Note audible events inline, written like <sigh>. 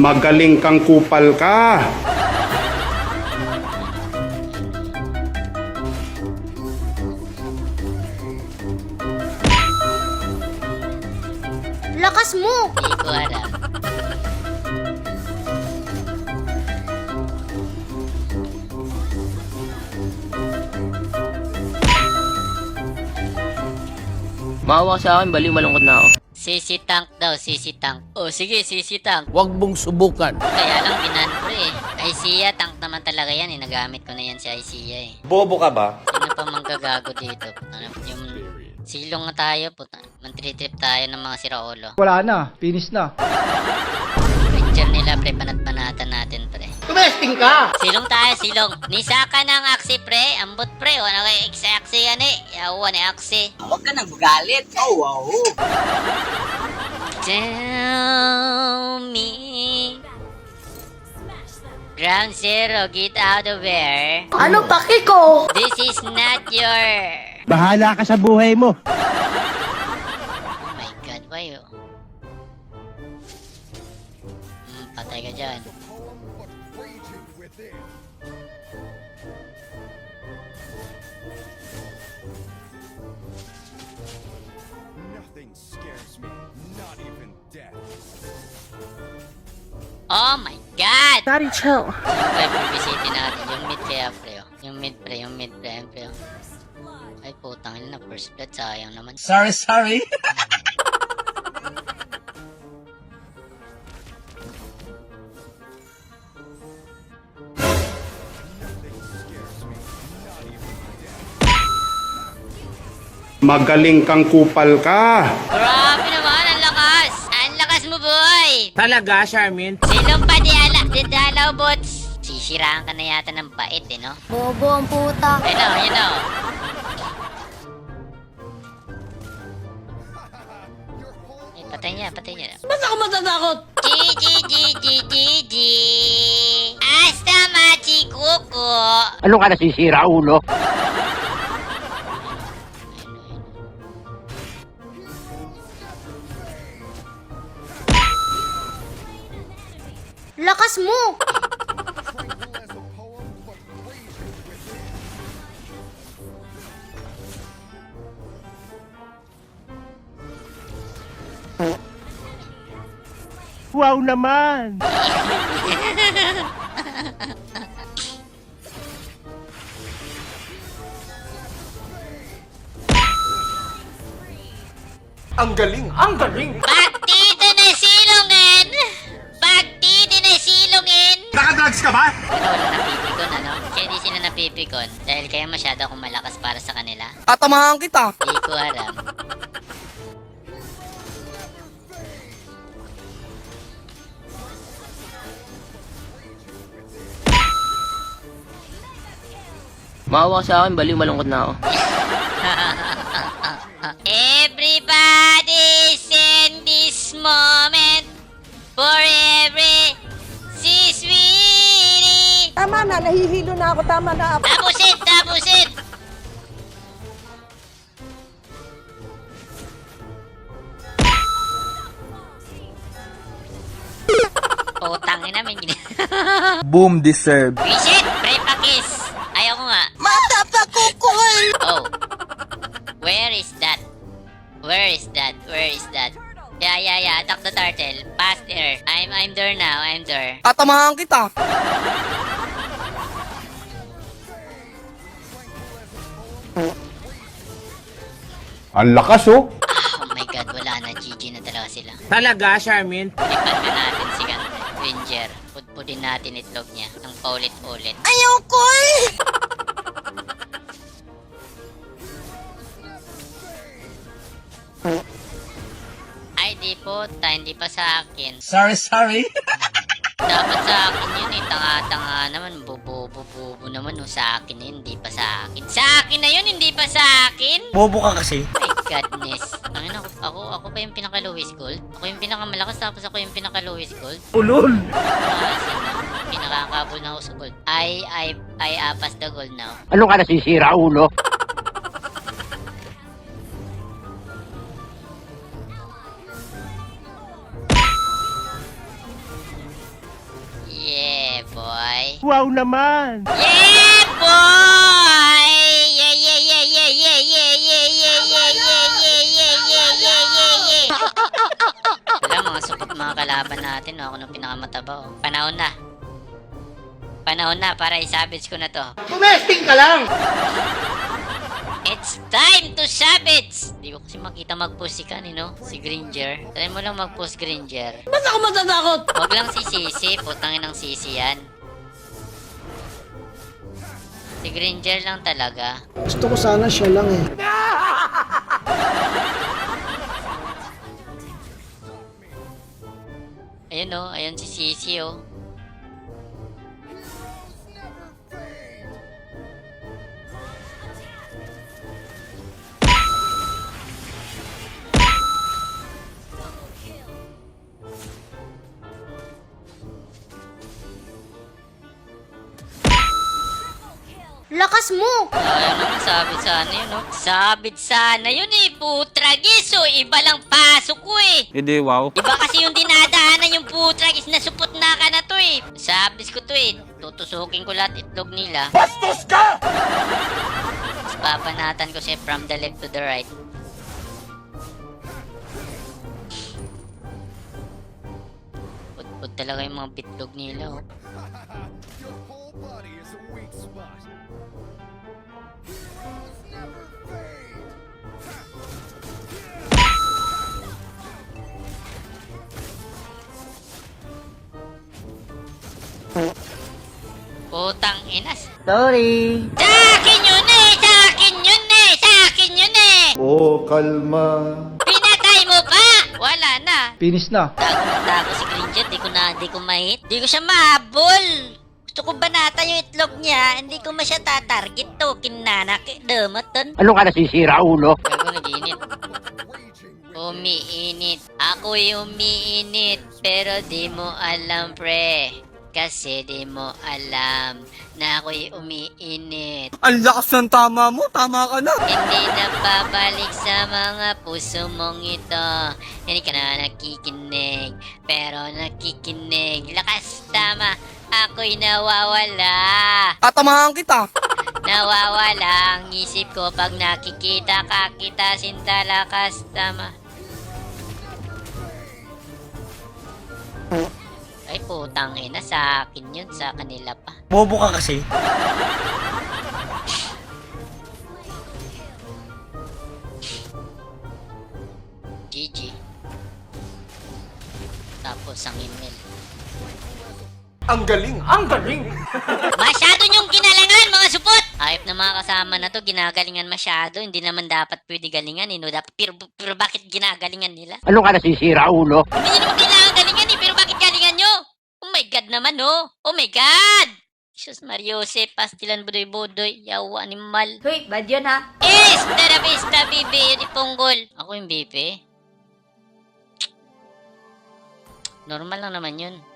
Magaling kang kupal ka. Lakas mo! Hindi ko alam. Maawa sa akin, baliw malungkot na ako. Sisi tank daw, sisi tank. Oh, sige, sisi tank. Huwag mong subukan. Kaya lang binan pre eh. Isia, tank naman talaga yan eh. Nagamit ko na yan si Isia eh. Bobo ka ba? Sino pa manggagago dito? Ano, yung silong na tayo, puta. Mantritrip tayo ng mga siraolo. Wala na, finish na. Picture nila pre, panat-panatan natin pre. Tumesting ka! Silong tayo, silong. Nisa ka ng aksi pre, ambot pre. Wala kay aksi yan eh. Yawa ni aksi. Huwag ka nang magalit. Oh, wow. Tell me. Ground zero, get out of there. Ano paki ko? This is not your... Bahala ka sa buhay mo. Oh my god, why you... Hmm, patay ka dyan. Nothing scares me, not even death. Oh my god! Daddy, chill. Ay, bibisitin natin yung mid kaya pre. oh. Yung mid pre, yung mid pre, yung pre. oh. Ay, putang ina, first blood, sayang naman. Sorry, sorry. <laughs> Magaling kang kupal ka. Grabe naman, ang lakas! Ang lakas mo, boy! Talaga, Charmin? Silong pa di ala, di dalaw, bots! Sisiraan ka na yata ng bait, eh, no? Bobo ang puta. Ayun o, ayun o. Eh, patay niya, patay niya. Ba't ako matatakot? G, G, G, G, G, G. Hasta machi kuko. Ano ka nasisira, ulo? Wow naman! Ang galing! Ang galing! Pag dito na silungin! Pag dito na silungin! Nakadrugs ka ba? Ano, wala napipikon, ano? Kaya di sila napipikon. Dahil kaya masyado akong malakas para sa kanila. Tatamahan kita. Di ko alam. Maawa sa akin, baliw malungkot na ako. <laughs> Everybody send this moment for every si sweetie. Tama na, nahihilo na ako. Tama na. Tapusin, tapusin. <laughs> Putang ina, may gini. Boom deserve. Visit, pre pakis. Where is that? Where is that? Yeah, yeah, yeah. Attack the turtle. Past there. I'm, I'm there now. I'm there. Tatamahan kita. Ang lakas oh. Oh my god, wala na. GG na talaga sila. Talaga, Charmin? Lipat na natin si. Ranger. Pudpudin natin itlog niya. Ng paulit-ulit. Ayaw ko eh! Ay, di po. Ta, hindi pa sa akin. Sorry, sorry. <laughs> Dapat sa akin yun eh. Tanga-tanga naman. Bubo-bubo naman. No, sa akin yun. Hindi pa sa akin. Sa akin na yun. Hindi pa sa akin. Bobo ka kasi. My goodness. Ang ako, ako, ako pa yung pinaka Lewis Gold? Ako yung pinakamalakas tapos ako yung pinaka Lewis Gold? Ulol. Pinakakabol na ako sa gold. I, I, I apas the gold now. Ano ka nasisira, ulo? Wow naman! Yeah, boy! Yeah, yeah, yeah, yeah, yeah, yeah, yeah, yeah, yeah, yeah, yeah, yeah, yeah, yeah, yeah, yeah. Wala, mga supot mga kalaban natin. no? Ako nung pinakamataba. Oh. Panahon na. Panahon na para isabits ko na to. Tumesting ka lang! It's time to savage! Di ko kasi makita mag-post si kan, eh, no? Si Gringer. Try mo lang mag-post Gringer. Ba't ako matatakot? Huwag lang si Sisi. Putangin ng Sisi yan. Si Gringer lang talaga. Gusto ko sana siya lang eh. Ayun oh, ayun si Sisi oh. Lakas mo! Ayaw naman sabit sana yun oh. Sabit sana yun eh, putragis oh. Iba lang pasok ko eh. Hindi, wow. Iba kasi yung dinadaanan yung putragis na supot na ka na to eh. Sabis ko to eh. Tutusukin ko lahat itlog nila. Bastos ka! Tapos papanatan ko siya from the left to the right. Putput talaga yung mga bitlog nila oh. Body is a weak spot. Heroes never fade. Putang inas. Sorry. Sa akin yun eh! Sa akin yun eh! Sa akin yun eh! Oh, kalma. Pinatay mo pa! Wala na. Finish na. Tago si Grinjet. Di ko na, di ko mahit. Di ko siya mahabol. Gusto ko banata yung itlog niya. Hindi ko masya tatarget to. Kinanak. Damaton. Ano ka nasisira, ulo? Gago nag-init. Umiinit. Ako'y umiinit. Pero di mo alam, pre. Kasi di mo alam na ako'y umiinit. Ang lakas ng tama mo. Tama ka na. Hindi na babalik sa mga puso mong ito. Hindi ka na nakikinig. Pero nakikinig. Lakas tama. Ako'y nawawala. Tatamahan kita. Nawawala ang isip ko pag nakikita ka kita sinta lakas tama. Ay putang ina sa akin yun sa kanila pa. Bobo ka kasi. GG. Tapos ang email. Ang galing! Ang galing! <laughs> Masyado niyong ginalingan, mga supot! Ayop na mga kasama na to, ginagalingan masyado. Hindi naman dapat pwede galingan, eh, no? Dapat, pero, pero bakit ginagalingan nila? Ano ka nasisira, ulo? Hindi niyo naman kailangan galingan, eh, pero bakit galingan nyo? Oh my God naman, oh! Oh my God! Jesus Mariosep, pastilan budoy-budoy, yawa animal. Hoy, bad yun ha? Is, tara vista, bibi, yun ipunggol. Ako yung bibi. Normal lang naman yun.